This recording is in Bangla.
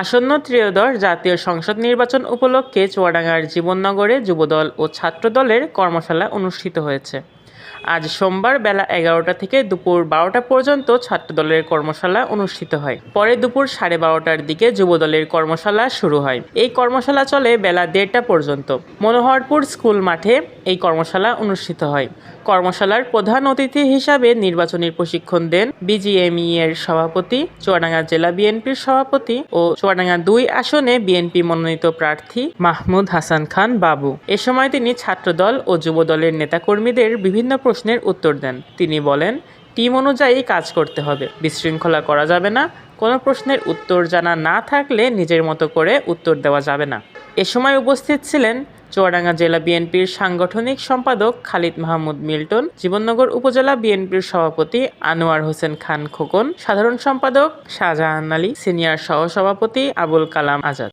আসন্ন ত্রয়োদশ জাতীয় সংসদ নির্বাচন উপলক্ষে চুয়াডাঙ্গার জীবননগরে যুবদল ও ছাত্রদলের কর্মশালা অনুষ্ঠিত হয়েছে। আজ সোমবার বেলা এগারোটা থেকে দুপুর বারোটা পর্যন্ত ছাত্রদলের কর্মশালা অনুষ্ঠিত হয়। পরে দুপুর সাড়ে বারোটার দিকে যুবদলের কর্মশালা শুরু হয়। এই কর্মশালা চলে বেলা দেড়টা পর্যন্ত। মনোহরপুর স্কুল মাঠে এই কর্মশালা অনুষ্ঠিত হয়। কর্মশালার প্রধান অতিথি হিসাবে নির্বাচনী প্রশিক্ষণ দেন বিজিএমই এর সভাপতি, চুয়াডাঙ্গা জেলা বিএনপির সভাপতি ও চুয়াডাঙ্গা দুই আসনে বিএনপি মনোনীত প্রার্থী মাহমুদ হাসান খান বাবু। এ সময় তিনি ছাত্রদল ও যুবদলের নেতাকর্মীদের বিভিন্ন প্রশ্নের উত্তর দেন। তিনি বলেন, টিম অনুযায়ী কাজ করতে হবে, বিশৃঙ্খলা করা যাবে না, কোনো প্রশ্নের উত্তর জানা না থাকলে নিজের মতো করে উত্তর দেওয়া যাবে না। এ সময় উপস্থিত ছিলেন চুয়াডাঙ্গা জেলা বিএনপির সাংগঠনিক সম্পাদক খালিদ মাহমুদ মিল্টন, জীবননগর উপজেলা বিএনপির সভাপতি আনোয়ার হোসেন খান খোকন, সাধারণ সম্পাদক শাহজাহান আলী, সিনিয়র সহসভাপতি আবুল কালাম আজাদ।